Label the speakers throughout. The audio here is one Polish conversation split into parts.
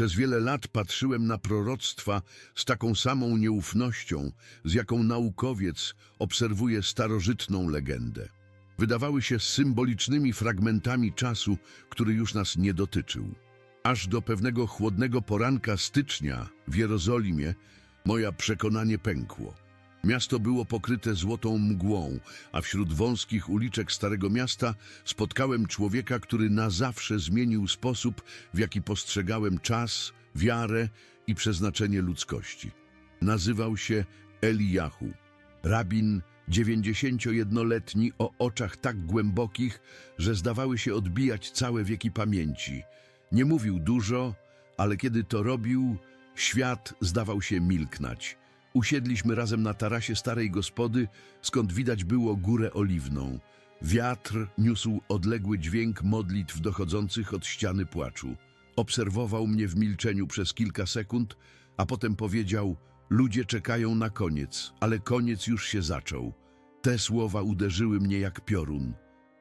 Speaker 1: Przez wiele lat patrzyłem na proroctwa z taką samą nieufnością, z jaką naukowiec obserwuje starożytną legendę. Wydawały się symbolicznymi fragmentami czasu, który już nas nie dotyczył. Aż do pewnego chłodnego poranka stycznia w Jerozolimie moja przekonanie pękło. Miasto było pokryte złotą mgłą, a wśród wąskich uliczek Starego Miasta spotkałem człowieka, który na zawsze zmienił sposób, w jaki postrzegałem czas, wiarę i przeznaczenie ludzkości. Nazywał się Eliahu, rabin 91-letni o oczach tak głębokich, że zdawały się odbijać całe wieki pamięci. Nie mówił dużo, ale kiedy to robił, świat zdawał się milknąć. Usiedliśmy razem na tarasie starej gospody, skąd widać było górę oliwną. Wiatr niósł odległy dźwięk modlitw dochodzących od ściany płaczu. Obserwował mnie w milczeniu przez kilka sekund, a potem powiedział: Ludzie czekają na koniec, ale koniec już się zaczął. Te słowa uderzyły mnie jak piorun.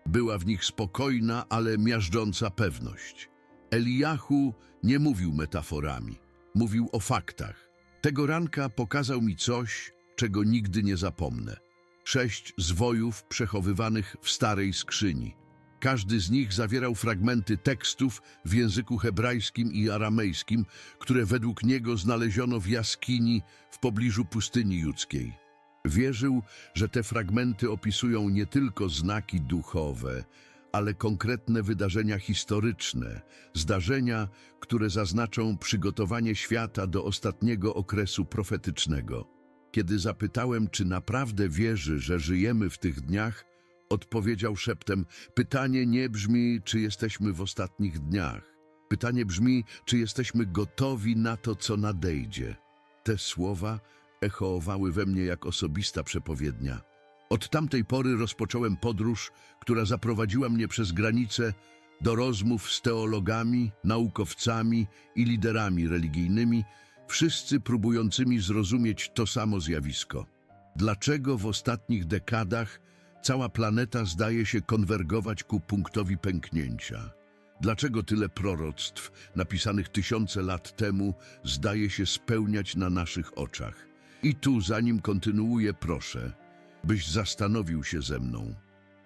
Speaker 1: Była w nich spokojna, ale miażdżąca pewność. Eliahu nie mówił metaforami, mówił o faktach. Tego ranka pokazał mi coś, czego nigdy nie zapomnę. Sześć zwojów przechowywanych w starej skrzyni. Każdy z nich zawierał fragmenty tekstów w języku hebrajskim i aramejskim, które według niego znaleziono w jaskini w pobliżu pustyni judzkiej. Wierzył, że te fragmenty opisują nie tylko znaki duchowe, ale konkretne wydarzenia historyczne, zdarzenia, które zaznaczą przygotowanie świata do ostatniego okresu profetycznego. Kiedy zapytałem, czy naprawdę wierzy, że żyjemy w tych dniach, odpowiedział szeptem: Pytanie nie brzmi, czy jesteśmy w ostatnich dniach. Pytanie brzmi, czy jesteśmy gotowi na to, co nadejdzie. Te słowa echowały we mnie jak osobista przepowiednia. Od tamtej pory rozpocząłem podróż, która zaprowadziła mnie przez granice do rozmów z teologami, naukowcami i liderami religijnymi, wszyscy próbującymi zrozumieć to samo zjawisko. Dlaczego w ostatnich dekadach cała planeta zdaje się konwergować ku punktowi pęknięcia? Dlaczego tyle proroctw napisanych tysiące lat temu zdaje się spełniać na naszych oczach? I tu, zanim kontynuuję, proszę, byś zastanowił się ze mną.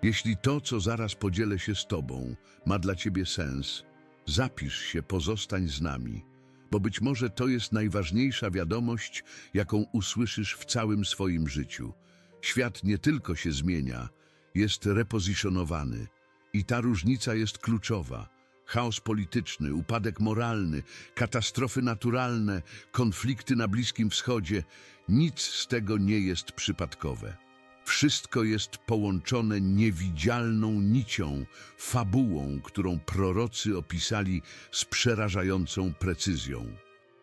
Speaker 1: Jeśli to, co zaraz podzielę się z Tobą, ma dla Ciebie sens, zapisz się, pozostań z nami, bo być może to jest najważniejsza wiadomość, jaką usłyszysz w całym swoim życiu. Świat nie tylko się zmienia, jest repozycjonowany i ta różnica jest kluczowa. Chaos polityczny, upadek moralny, katastrofy naturalne, konflikty na Bliskim Wschodzie nic z tego nie jest przypadkowe. Wszystko jest połączone niewidzialną nicią, fabułą, którą prorocy opisali z przerażającą precyzją.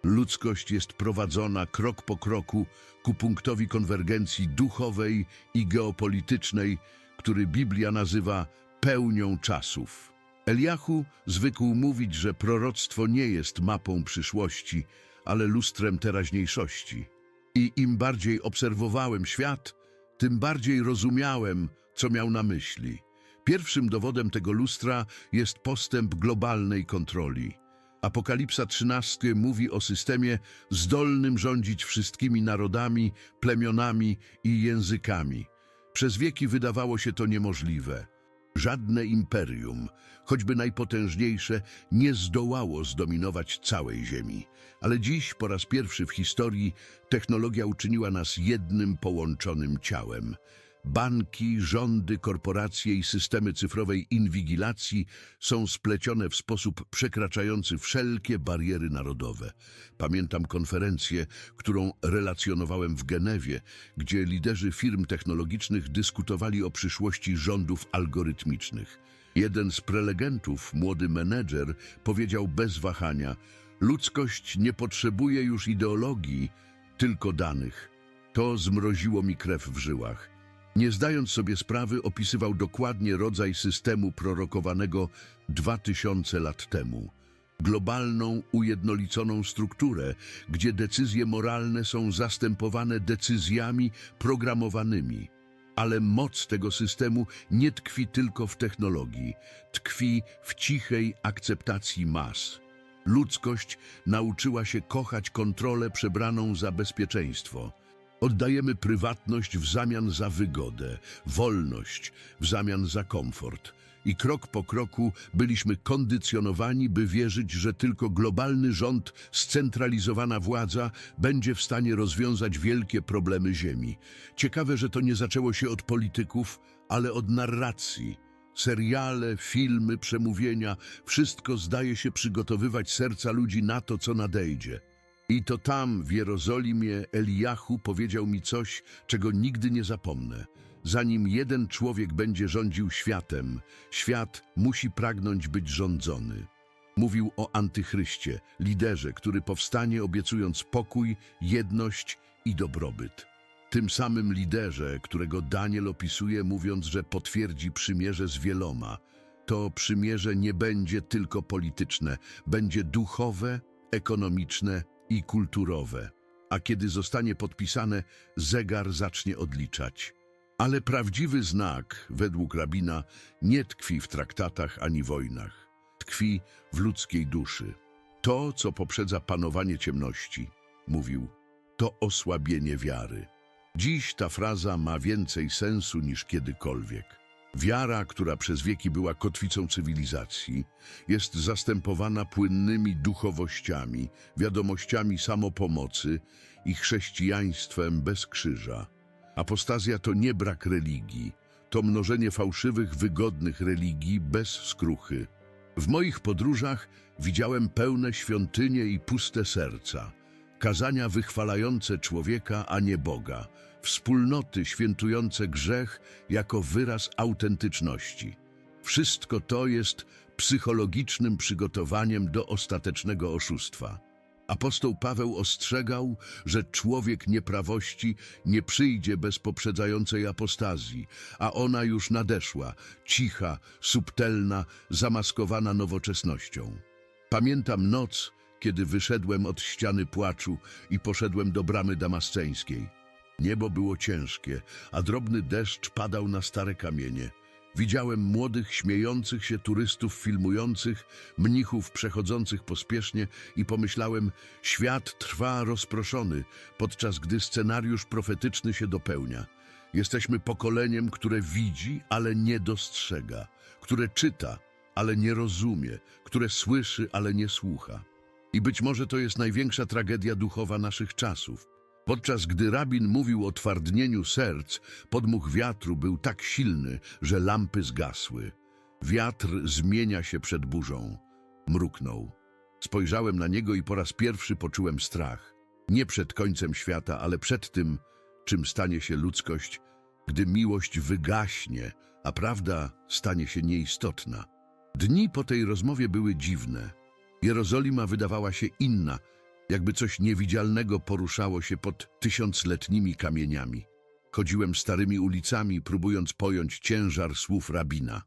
Speaker 1: Ludzkość jest prowadzona krok po kroku ku punktowi konwergencji duchowej i geopolitycznej, który Biblia nazywa pełnią czasów. Eliahu zwykł mówić, że proroctwo nie jest mapą przyszłości, ale lustrem teraźniejszości. I im bardziej obserwowałem świat, tym bardziej rozumiałem, co miał na myśli. Pierwszym dowodem tego lustra jest postęp globalnej kontroli. Apokalipsa 13 mówi o systemie zdolnym rządzić wszystkimi narodami, plemionami i językami. Przez wieki wydawało się to niemożliwe. Żadne imperium, choćby najpotężniejsze, nie zdołało zdominować całej Ziemi. Ale dziś, po raz pierwszy w historii, technologia uczyniła nas jednym połączonym ciałem. Banki, rządy, korporacje i systemy cyfrowej inwigilacji są splecione w sposób przekraczający wszelkie bariery narodowe. Pamiętam konferencję, którą relacjonowałem w Genewie, gdzie liderzy firm technologicznych dyskutowali o przyszłości rządów algorytmicznych. Jeden z prelegentów, młody menedżer, powiedział bez wahania: Ludzkość nie potrzebuje już ideologii, tylko danych. To zmroziło mi krew w żyłach. Nie zdając sobie sprawy, opisywał dokładnie rodzaj systemu prorokowanego 2000 lat temu. Globalną, ujednoliconą strukturę, gdzie decyzje moralne są zastępowane decyzjami programowanymi. Ale moc tego systemu nie tkwi tylko w technologii, tkwi w cichej akceptacji mas. Ludzkość nauczyła się kochać kontrolę przebraną za bezpieczeństwo. Oddajemy prywatność w zamian za wygodę, wolność w zamian za komfort. I krok po kroku byliśmy kondycjonowani, by wierzyć, że tylko globalny rząd, scentralizowana władza będzie w stanie rozwiązać wielkie problemy Ziemi. Ciekawe, że to nie zaczęło się od polityków, ale od narracji. Seriale, filmy, przemówienia, wszystko zdaje się przygotowywać serca ludzi na to, co nadejdzie. I to tam, w Jerozolimie, Eliahu powiedział mi coś, czego nigdy nie zapomnę. Zanim jeden człowiek będzie rządził światem, świat musi pragnąć być rządzony. Mówił o antychryście, liderze, który powstanie obiecując pokój, jedność i dobrobyt. Tym samym liderze, którego Daniel opisuje, mówiąc, że potwierdzi przymierze z wieloma. To przymierze nie będzie tylko polityczne, będzie duchowe, ekonomiczne i kulturowe. A kiedy zostanie podpisane, zegar zacznie odliczać. Ale prawdziwy znak, według rabina, nie tkwi w traktatach ani wojnach. Tkwi w ludzkiej duszy. To, co poprzedza panowanie ciemności, mówił, to osłabienie wiary. Dziś ta fraza ma więcej sensu niż kiedykolwiek. Wiara, która przez wieki była kotwicą cywilizacji, jest zastępowana płynnymi duchowościami, wiadomościami samopomocy i chrześcijaństwem bez krzyża. Apostazja to nie brak religii, to mnożenie fałszywych, wygodnych religii bez skruchy. W moich podróżach widziałem pełne świątynie i puste serca, kazania wychwalające człowieka, a nie Boga, wspólnoty świętujące grzech jako wyraz autentyczności. Wszystko to jest psychologicznym przygotowaniem do ostatecznego oszustwa. Apostoł Paweł ostrzegał, że człowiek nieprawości nie przyjdzie bez poprzedzającej apostazji, a ona już nadeszła, cicha, subtelna, zamaskowana nowoczesnością. Pamiętam noc, kiedy wyszedłem od ściany płaczu i poszedłem do bramy damasceńskiej. Niebo było ciężkie, a drobny deszcz padał na stare kamienie. Widziałem młodych, śmiejących się turystów filmujących, mnichów przechodzących pospiesznie i pomyślałem, świat trwa rozproszony, podczas gdy scenariusz profetyczny się dopełnia. Jesteśmy pokoleniem, które widzi, ale nie dostrzega, które czyta, ale nie rozumie, które słyszy, ale nie słucha. I być może to jest największa tragedia duchowa naszych czasów. Podczas gdy rabin mówił o twardnieniu serc, podmuch wiatru był tak silny, że lampy zgasły. Wiatr zmienia się przed burzą. Mruknął. Spojrzałem na niego i po raz pierwszy poczułem strach. Nie przed końcem świata, ale przed tym, czym stanie się ludzkość, gdy miłość wygaśnie, a prawda stanie się nieistotna. Dni po tej rozmowie były dziwne. Jerozolima wydawała się inna, jakby coś niewidzialnego poruszało się pod tysiącletnimi kamieniami. Chodziłem starymi ulicami, próbując pojąć ciężar słów rabina.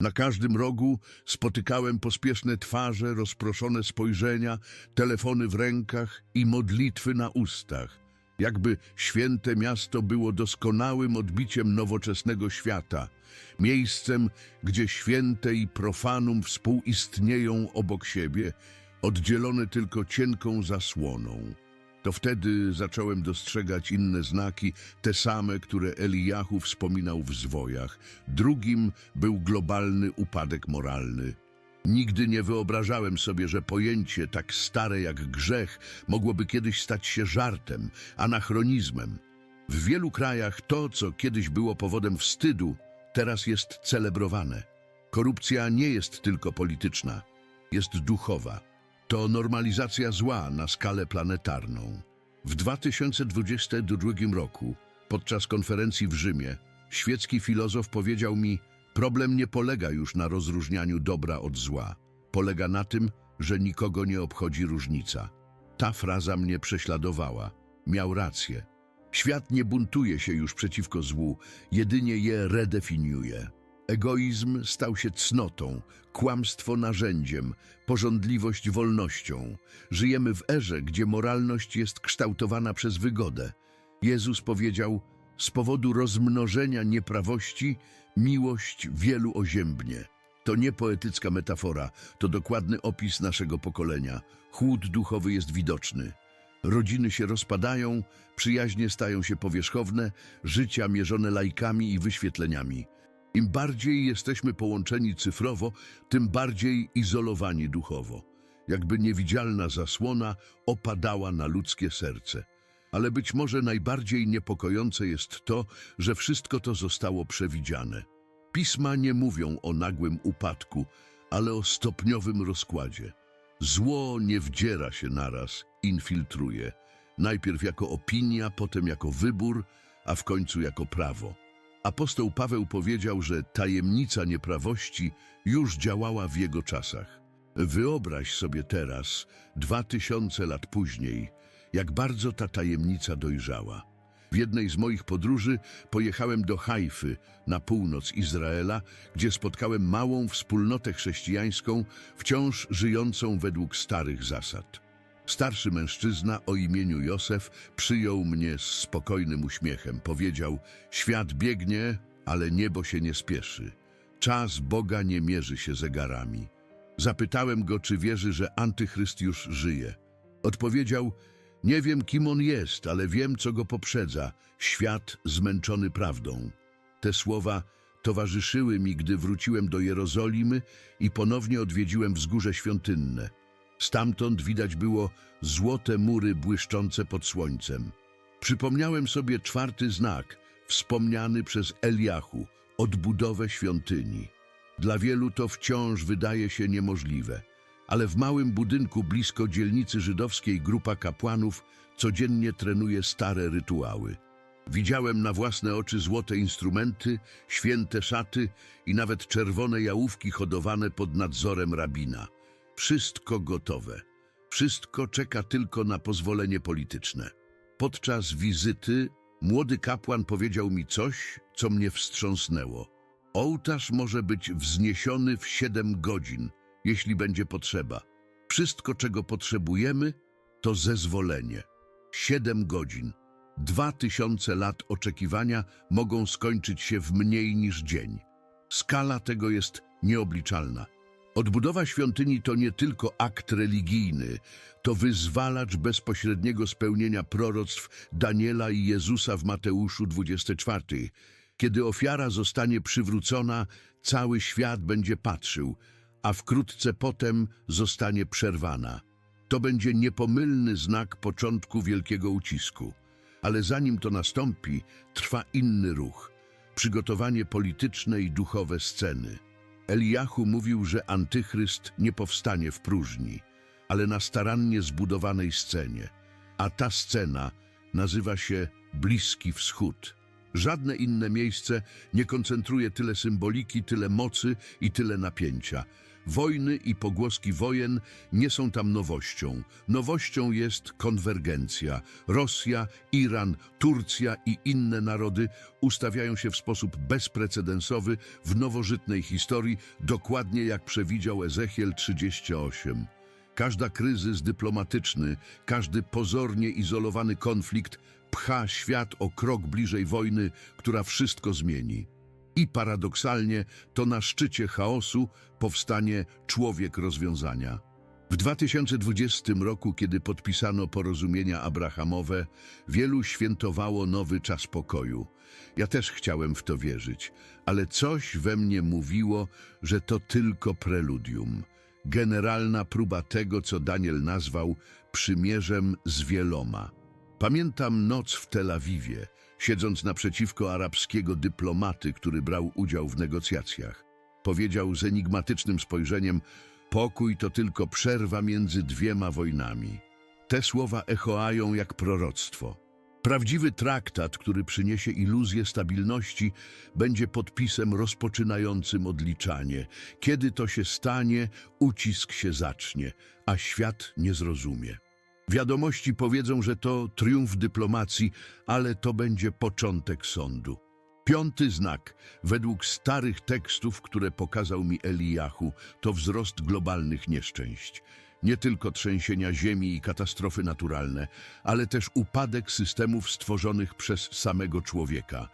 Speaker 1: Na każdym rogu spotykałem pospieszne twarze, rozproszone spojrzenia, telefony w rękach i modlitwy na ustach. Jakby święte miasto było doskonałym odbiciem nowoczesnego świata, miejscem, gdzie święte i profanum współistnieją obok siebie, oddzielone tylko cienką zasłoną. To wtedy zacząłem dostrzegać inne znaki, te same, które Eliahu wspominał w zwojach. Drugim był globalny upadek moralny. Nigdy nie wyobrażałem sobie, że pojęcie tak stare jak grzech mogłoby kiedyś stać się żartem, anachronizmem. W wielu krajach to, co kiedyś było powodem wstydu, teraz jest celebrowane. Korupcja nie jest tylko polityczna, jest duchowa. To normalizacja zła na skalę planetarną. W 2022 roku, podczas konferencji w Rzymie, świecki filozof powiedział mi, problem nie polega już na rozróżnianiu dobra od zła. Polega na tym, że nikogo nie obchodzi różnica. Ta fraza mnie prześladowała. Miał rację. Świat nie buntuje się już przeciwko złu, jedynie je redefiniuje. Egoizm stał się cnotą, kłamstwo narzędziem, pożądliwość wolnością. Żyjemy w erze, gdzie moralność jest kształtowana przez wygodę. Jezus powiedział, z powodu rozmnożenia nieprawości miłość wielu oziębnie. To nie poetycka metafora, to dokładny opis naszego pokolenia. Chłód duchowy jest widoczny. Rodziny się rozpadają, przyjaźnie stają się powierzchowne, życia mierzone lajkami i wyświetleniami. Im bardziej jesteśmy połączeni cyfrowo, tym bardziej izolowani duchowo. Jakby niewidzialna zasłona opadała na ludzkie serce. Ale być może najbardziej niepokojące jest to, że wszystko to zostało przewidziane. Pisma nie mówią o nagłym upadku, ale o stopniowym rozkładzie. Zło nie wdziera się naraz, infiltruje. Najpierw jako opinia, potem jako wybór, a w końcu jako prawo. Apostoł Paweł powiedział, że tajemnica nieprawości już działała w jego czasach. Wyobraź sobie teraz, dwa tysiące lat później, jak bardzo ta tajemnica dojrzała. W jednej z moich podróży pojechałem do Hajfy, na północ Izraela, gdzie spotkałem małą wspólnotę chrześcijańską, wciąż żyjącą według starych zasad. Starszy mężczyzna o imieniu Józef przyjął mnie z spokojnym uśmiechem. Powiedział, świat biegnie, ale niebo się nie spieszy. Czas Boga nie mierzy się zegarami. Zapytałem go, czy wierzy, że antychryst już żyje. Odpowiedział, nie wiem, kim on jest, ale wiem, co go poprzedza. Świat zmęczony prawdą. Te słowa towarzyszyły mi, gdy wróciłem do Jerozolimy i ponownie odwiedziłem wzgórze świątynne. Stamtąd widać było złote mury błyszczące pod słońcem. Przypomniałem sobie czwarty znak, wspomniany przez Eliachu, odbudowę świątyni. Dla wielu to wciąż wydaje się niemożliwe, ale w małym budynku blisko dzielnicy żydowskiej grupa kapłanów codziennie trenuje stare rytuały. Widziałem na własne oczy złote instrumenty, święte szaty i nawet czerwone jałówki hodowane pod nadzorem rabina. Wszystko gotowe. Wszystko czeka tylko na pozwolenie polityczne. Podczas wizyty młody kapłan powiedział mi coś, co mnie wstrząsnęło. Ołtarz może być wzniesiony w siedem godzin, jeśli będzie potrzeba. Wszystko, czego potrzebujemy, to zezwolenie. Siedem godzin. Dwa tysiące lat oczekiwania mogą skończyć się w mniej niż dzień. Skala tego jest nieobliczalna. Odbudowa świątyni to nie tylko akt religijny, to wyzwalacz bezpośredniego spełnienia proroctw Daniela i Jezusa w Mateuszu 24. Kiedy ofiara zostanie przywrócona, cały świat będzie patrzył, a wkrótce potem zostanie przerwana. To będzie niepomylny znak początku wielkiego ucisku. Ale zanim to nastąpi, trwa inny ruch przygotowanie polityczne i duchowe sceny. Eliachu mówił, że antychryst nie powstanie w próżni, ale na starannie zbudowanej scenie. A ta scena nazywa się Bliski Wschód. Żadne inne miejsce nie koncentruje tyle symboliki, tyle mocy i tyle napięcia. Wojny i pogłoski wojen nie są tam nowością. Nowością jest konwergencja. Rosja, Iran, Turcja i inne narody ustawiają się w sposób bezprecedensowy w nowożytnej historii, dokładnie jak przewidział Ezechiel 38. Każda kryzys dyplomatyczny, każdy pozornie izolowany konflikt pcha świat o krok bliżej wojny, która wszystko zmieni. I paradoksalnie to na szczycie chaosu powstanie człowiek rozwiązania. W 2020 roku, kiedy podpisano porozumienia abrahamowe, wielu świętowało nowy czas pokoju. Ja też chciałem w to wierzyć, ale coś we mnie mówiło, że to tylko preludium. Generalna próba tego, co Daniel nazwał przymierzem z wieloma. Pamiętam noc w Tel Awiwie, siedząc naprzeciwko arabskiego dyplomaty, który brał udział w negocjacjach. Powiedział z enigmatycznym spojrzeniem: Pokój to tylko przerwa między dwiema wojnami. Te słowa echoają jak proroctwo. Prawdziwy traktat, który przyniesie iluzję stabilności, będzie podpisem rozpoczynającym odliczanie. Kiedy to się stanie, ucisk się zacznie, a świat nie zrozumie. Wiadomości powiedzą, że to triumf dyplomacji, ale to będzie początek sądu. Piąty znak, według starych tekstów, które pokazał mi Eliachu, to wzrost globalnych nieszczęść. Nie tylko trzęsienia ziemi i katastrofy naturalne, ale też upadek systemów stworzonych przez samego człowieka.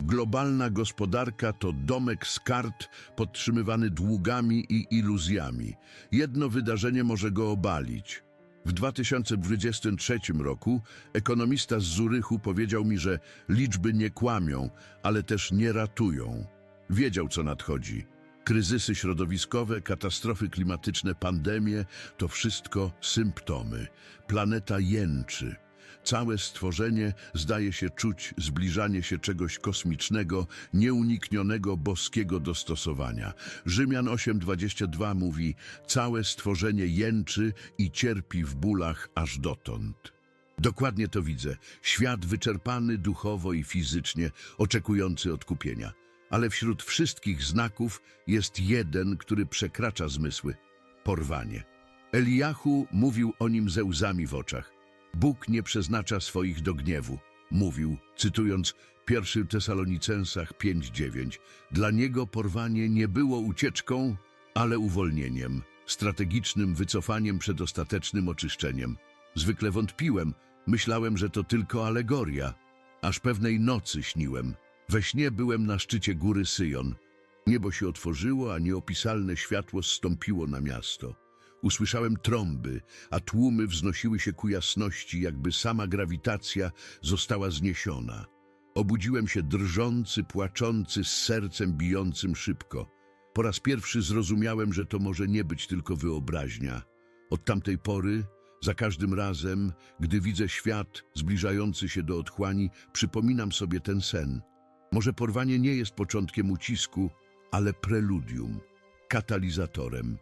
Speaker 1: Globalna gospodarka to domek z kart podtrzymywany długami i iluzjami. Jedno wydarzenie może go obalić. W 2023 roku ekonomista z Zurychu powiedział mi, że liczby nie kłamią, ale też nie ratują. Wiedział, co nadchodzi. Kryzysy środowiskowe, katastrofy klimatyczne, pandemie to wszystko symptomy. Planeta jęczy. Całe stworzenie zdaje się czuć zbliżanie się czegoś kosmicznego, nieuniknionego boskiego dostosowania. Rzymian 8:22 mówi: Całe stworzenie jęczy i cierpi w bólach aż dotąd. Dokładnie to widzę. Świat wyczerpany duchowo i fizycznie, oczekujący odkupienia. Ale wśród wszystkich znaków jest jeden, który przekracza zmysły porwanie. Eliachu mówił o nim ze łzami w oczach. Bóg nie przeznacza swoich do gniewu. Mówił, cytując 1 Tesalonicencach 5:9. Dla niego porwanie nie było ucieczką, ale uwolnieniem, strategicznym wycofaniem przed ostatecznym oczyszczeniem. Zwykle wątpiłem, myślałem, że to tylko alegoria. Aż pewnej nocy śniłem. We śnie byłem na szczycie góry Syjon. Niebo się otworzyło, a nieopisalne światło zstąpiło na miasto. Usłyszałem trąby, a tłumy wznosiły się ku jasności, jakby sama grawitacja została zniesiona. Obudziłem się drżący, płaczący, z sercem bijącym szybko. Po raz pierwszy zrozumiałem, że to może nie być tylko wyobraźnia. Od tamtej pory, za każdym razem, gdy widzę świat zbliżający się do otchłani, przypominam sobie ten sen. Może porwanie nie jest początkiem ucisku, ale preludium, katalizatorem.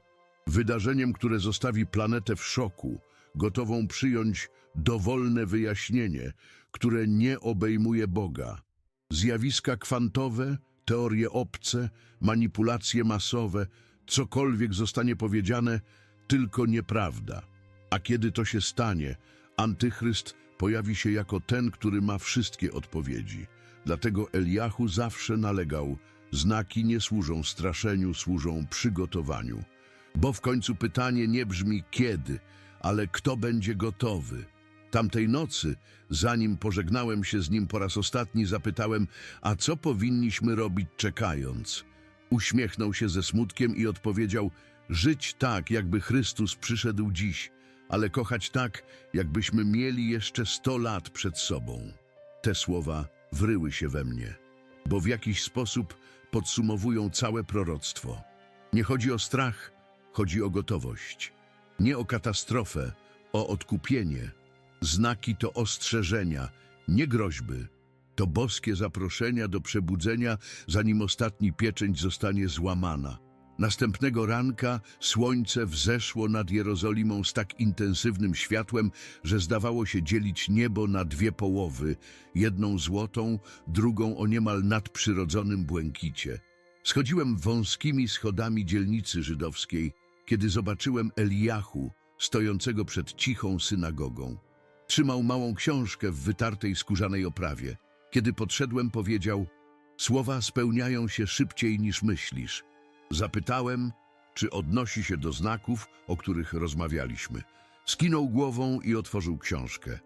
Speaker 1: Wydarzeniem, które zostawi planetę w szoku, gotową przyjąć dowolne wyjaśnienie, które nie obejmuje Boga. Zjawiska kwantowe, teorie obce, manipulacje masowe, cokolwiek zostanie powiedziane, tylko nieprawda. A kiedy to się stanie, antychryst pojawi się jako ten, który ma wszystkie odpowiedzi. Dlatego Eliachu zawsze nalegał, znaki nie służą straszeniu, służą przygotowaniu. Bo w końcu pytanie nie brzmi kiedy, ale kto będzie gotowy. Tamtej nocy, zanim pożegnałem się z nim po raz ostatni, zapytałem, a co powinniśmy robić czekając? Uśmiechnął się ze smutkiem i odpowiedział, żyć tak, jakby Chrystus przyszedł dziś, ale kochać tak, jakbyśmy mieli jeszcze sto lat przed sobą. Te słowa wryły się we mnie, bo w jakiś sposób podsumowują całe proroctwo. Nie chodzi o strach, chodzi o gotowość. Nie o katastrofę, o odkupienie. Znaki to ostrzeżenia, nie groźby. To boskie zaproszenia do przebudzenia, zanim ostatni pieczęć zostanie złamana. Następnego ranka słońce wzeszło nad Jerozolimą z tak intensywnym światłem, że zdawało się dzielić niebo na dwie połowy, jedną złotą, drugą o niemal nadprzyrodzonym błękicie. Schodziłem wąskimi schodami dzielnicy żydowskiej, kiedy zobaczyłem Eliachu, stojącego przed cichą synagogą. Trzymał małą książkę w wytartej skórzanej oprawie. Kiedy podszedłem, powiedział: Słowa spełniają się szybciej niż myślisz. Zapytałem, czy odnosi się do znaków, o których rozmawialiśmy. Skinął głową i otworzył książkę.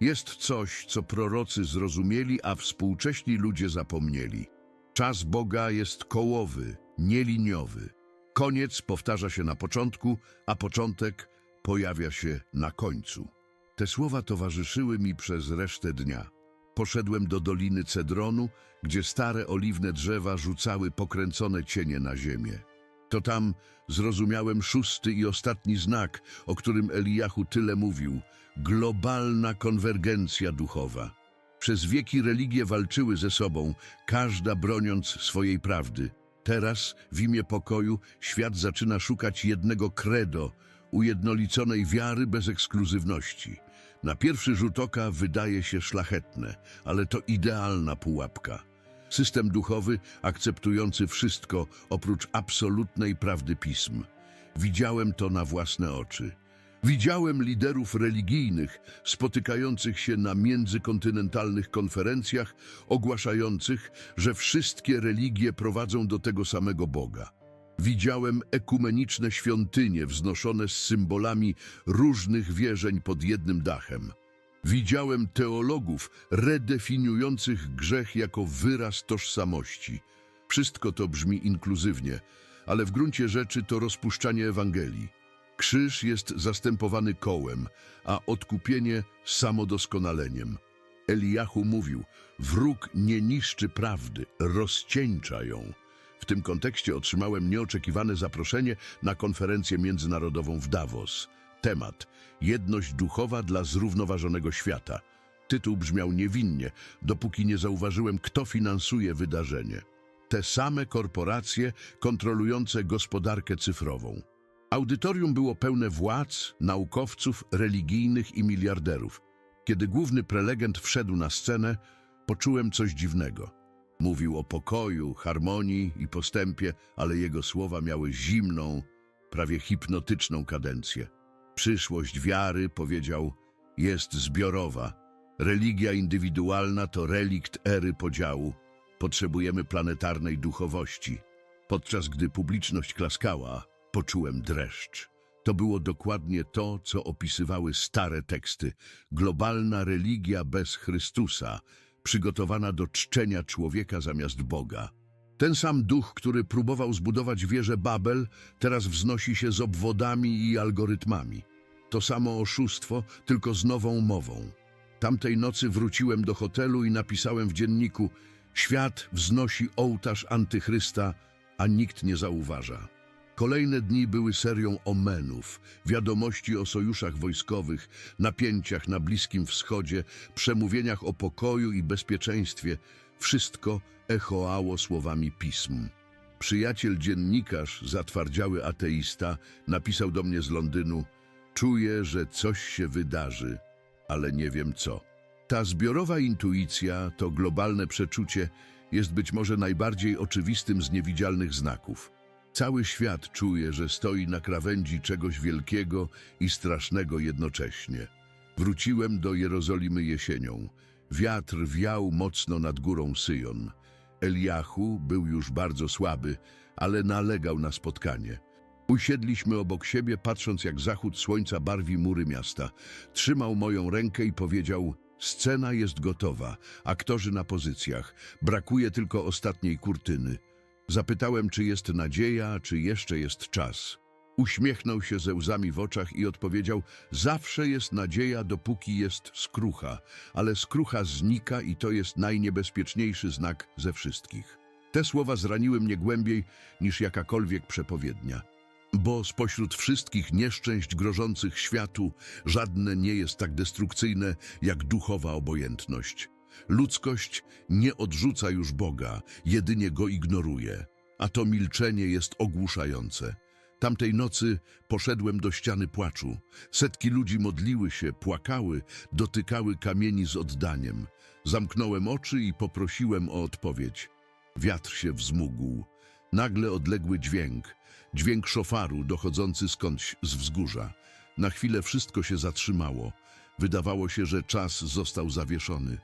Speaker 1: Jest coś, co prorocy zrozumieli, a współcześni ludzie zapomnieli. Czas Boga jest kołowy, nieliniowy. Koniec powtarza się na początku, a początek pojawia się na końcu. Te słowa towarzyszyły mi przez resztę dnia. Poszedłem do Doliny Cedronu, gdzie stare oliwne drzewa rzucały pokręcone cienie na ziemię. To tam zrozumiałem szósty i ostatni znak, o którym Eliachu tyle mówił globalna konwergencja duchowa. Przez wieki religie walczyły ze sobą, każda broniąc swojej prawdy. Teraz, w imię pokoju, świat zaczyna szukać jednego credo, ujednoliconej wiary bez ekskluzywności. Na pierwszy rzut oka wydaje się szlachetne, ale to idealna pułapka. System duchowy akceptujący wszystko oprócz absolutnej prawdy pism. Widziałem to na własne oczy. Widziałem liderów religijnych spotykających się na międzykontynentalnych konferencjach, ogłaszających, że wszystkie religie prowadzą do tego samego Boga. Widziałem ekumeniczne świątynie wznoszone z symbolami różnych wierzeń pod jednym dachem. Widziałem teologów redefiniujących grzech jako wyraz tożsamości. Wszystko to brzmi inkluzywnie, ale w gruncie rzeczy to rozpuszczanie Ewangelii. Krzyż jest zastępowany kołem, a odkupienie samodoskonaleniem. Eliachu mówił, wróg nie niszczy prawdy, rozcieńcza ją. W tym kontekście otrzymałem nieoczekiwane zaproszenie na konferencję międzynarodową w Davos. Temat Jedność duchowa dla zrównoważonego świata. Tytuł brzmiał niewinnie, dopóki nie zauważyłem, kto finansuje wydarzenie. Te same korporacje kontrolujące gospodarkę cyfrową. Audytorium było pełne władz, naukowców, religijnych i miliarderów. Kiedy główny prelegent wszedł na scenę, poczułem coś dziwnego. Mówił o pokoju, harmonii i postępie, ale jego słowa miały zimną, prawie hipnotyczną kadencję. Przyszłość wiary, powiedział, jest zbiorowa. Religia indywidualna to relikt ery podziału. Potrzebujemy planetarnej duchowości. Podczas gdy publiczność klaskała, poczułem dreszcz. To było dokładnie to, co opisywały stare teksty. Globalna religia bez Chrystusa, przygotowana do czczenia człowieka zamiast Boga. Ten sam duch, który próbował zbudować wieżę Babel, teraz wznosi się z obwodami i algorytmami. To samo oszustwo, tylko z nową mową. Tamtej nocy wróciłem do hotelu i napisałem w dzienniku Świat wznosi ołtarz antychrysta, a nikt nie zauważa. Kolejne dni były serią omenów, wiadomości o sojuszach wojskowych, napięciach na Bliskim Wschodzie, przemówieniach o pokoju i bezpieczeństwie. Wszystko echoało słowami pism. Przyjaciel dziennikarz, zatwardziały ateista, napisał do mnie z Londynu Czuję, że coś się wydarzy, ale nie wiem co. Ta zbiorowa intuicja, to globalne przeczucie, jest być może najbardziej oczywistym z niewidzialnych znaków. Cały świat czuje, że stoi na krawędzi czegoś wielkiego i strasznego jednocześnie. Wróciłem do Jerozolimy jesienią. Wiatr wiał mocno nad górą Syjon. Eliachu był już bardzo słaby, ale nalegał na spotkanie. Usiedliśmy obok siebie, patrząc jak zachód słońca barwi mury miasta. Trzymał moją rękę i powiedział: Scena jest gotowa, aktorzy na pozycjach, brakuje tylko ostatniej kurtyny. Zapytałem, czy jest nadzieja, czy jeszcze jest czas. Uśmiechnął się ze łzami w oczach i odpowiedział: Zawsze jest nadzieja, dopóki jest skrucha, ale skrucha znika i to jest najniebezpieczniejszy znak ze wszystkich. Te słowa zraniły mnie głębiej niż jakakolwiek przepowiednia. Bo spośród wszystkich nieszczęść grożących światu, żadne nie jest tak destrukcyjne jak duchowa obojętność. Ludzkość nie odrzuca już Boga, jedynie go ignoruje, a to milczenie jest ogłuszające. Tamtej nocy poszedłem do ściany płaczu. Setki ludzi modliły się, płakały, dotykały kamieni z oddaniem. Zamknąłem oczy i poprosiłem o odpowiedź. Wiatr się wzmógł. Nagle odległy dźwięk, dźwięk szofaru dochodzący skądś z wzgórza. Na chwilę wszystko się zatrzymało. Wydawało się, że czas został zawieszony.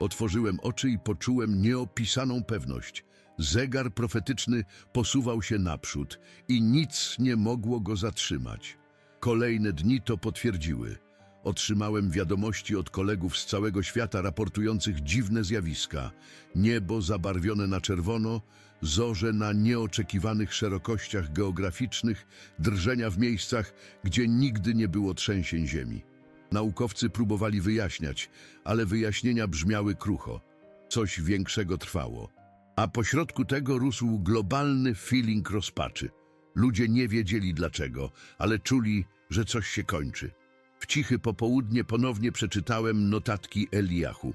Speaker 1: Otworzyłem oczy i poczułem nieopisaną pewność. Zegar profetyczny posuwał się naprzód i nic nie mogło go zatrzymać. Kolejne dni to potwierdziły. Otrzymałem wiadomości od kolegów z całego świata raportujących dziwne zjawiska. Niebo zabarwione na czerwono, zorze na nieoczekiwanych szerokościach geograficznych, drżenia w miejscach, gdzie nigdy nie było trzęsień ziemi. Naukowcy próbowali wyjaśniać, ale wyjaśnienia brzmiały krucho. Coś większego trwało. A pośrodku tego rósł globalny feeling rozpaczy. Ludzie nie wiedzieli dlaczego, ale czuli, że coś się kończy. W cichy popołudnie ponownie przeczytałem notatki Eliachu.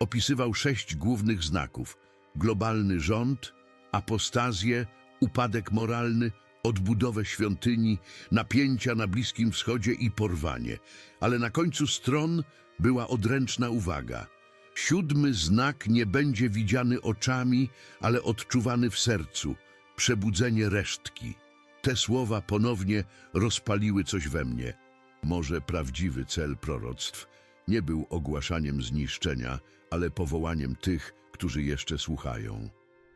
Speaker 1: Opisywał sześć głównych znaków. Globalny rząd, apostazję, upadek moralny, odbudowę świątyni, napięcia na Bliskim Wschodzie i porwanie. Ale na końcu stron była odręczna uwaga. Siódmy znak nie będzie widziany oczami, ale odczuwany w sercu. Przebudzenie resztki. Te słowa ponownie rozpaliły coś we mnie. Może prawdziwy cel proroctw nie był ogłaszaniem zniszczenia, ale powołaniem tych, którzy jeszcze słuchają.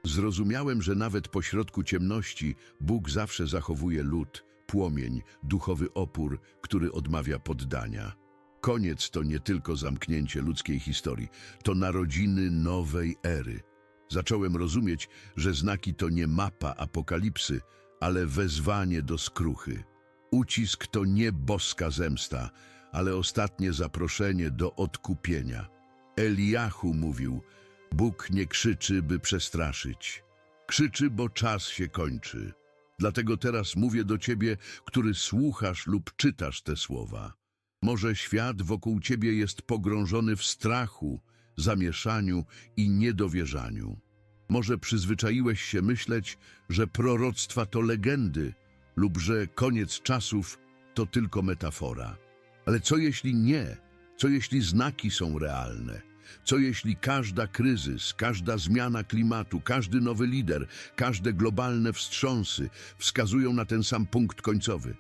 Speaker 1: Zrozumiałem, że nawet pośrodku ciemności Bóg zawsze zachowuje lód, płomień, duchowy opór, który odmawia poddania. Koniec to nie tylko zamknięcie ludzkiej historii, to narodziny nowej ery. Zacząłem rozumieć, że znaki to nie mapa apokalipsy, ale wezwanie do skruchy. Ucisk to nie boska zemsta, ale ostatnie zaproszenie do odkupienia. Eliahu mówił, Bóg nie krzyczy, by przestraszyć. Krzyczy, bo czas się kończy. Dlatego teraz mówię do ciebie, który słuchasz lub czytasz te słowa. Może świat wokół ciebie jest pogrążony w strachu, zamieszaniu i niedowierzaniu. Może przyzwyczaiłeś się myśleć, że proroctwa to legendy lub że koniec czasów to tylko metafora. Ale co jeśli nie? Co jeśli znaki są realne? Co jeśli każda kryzys, każda zmiana klimatu, każdy nowy lider, każde globalne wstrząsy wskazują na ten sam punkt końcowy?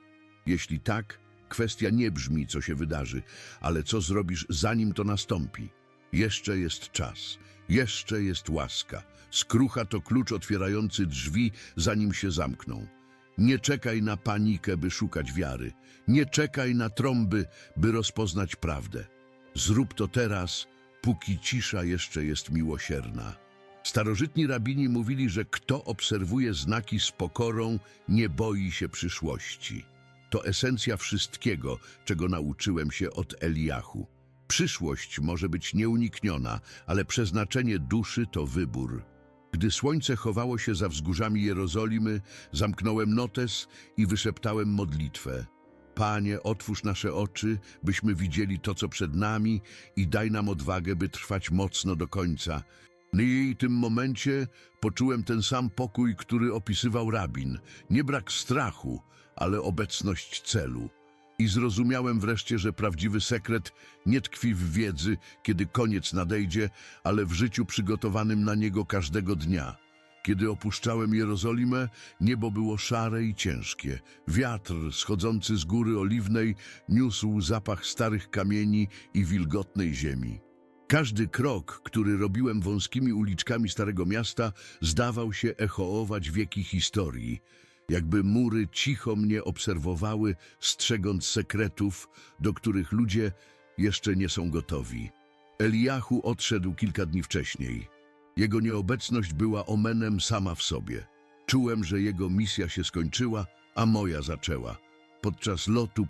Speaker 1: Jeśli tak, kwestia nie brzmi, co się wydarzy, ale co zrobisz, zanim to nastąpi. Jeszcze jest czas, jeszcze jest łaska. Skrucha to klucz otwierający drzwi, zanim się zamkną. Nie czekaj na panikę, by szukać wiary. Nie czekaj na trąby, by rozpoznać prawdę. Zrób to teraz, póki cisza jeszcze jest miłosierna. Starożytni rabini mówili, że kto obserwuje znaki z pokorą, nie boi się przyszłości. To esencja wszystkiego, czego nauczyłem się od Eliahu. Przyszłość może być nieunikniona, ale przeznaczenie duszy to wybór. Gdy słońce chowało się za wzgórzami Jerozolimy, zamknąłem notes i wyszeptałem modlitwę. Panie, otwórz nasze oczy, byśmy widzieli to, co przed nami i daj nam odwagę, by trwać mocno do końca. I w tym momencie poczułem ten sam pokój, który opisywał rabin. Nie brak strachu, ale obecność celu. I zrozumiałem wreszcie, że prawdziwy sekret nie tkwi w wiedzy, kiedy koniec nadejdzie, ale w życiu przygotowanym na niego każdego dnia. Kiedy opuszczałem Jerozolimę, niebo było szare i ciężkie. Wiatr schodzący z góry oliwnej niósł zapach starych kamieni i wilgotnej ziemi. Każdy krok, który robiłem wąskimi uliczkami Starego Miasta, zdawał się echoować wieki historii. Jakby mury cicho mnie obserwowały, strzegąc sekretów, do których ludzie jeszcze nie są gotowi. Eliahu odszedł kilka dni wcześniej. Jego nieobecność była omenem sama w sobie. Czułem, że jego misja się skończyła, a moja zaczęła. Podczas lotu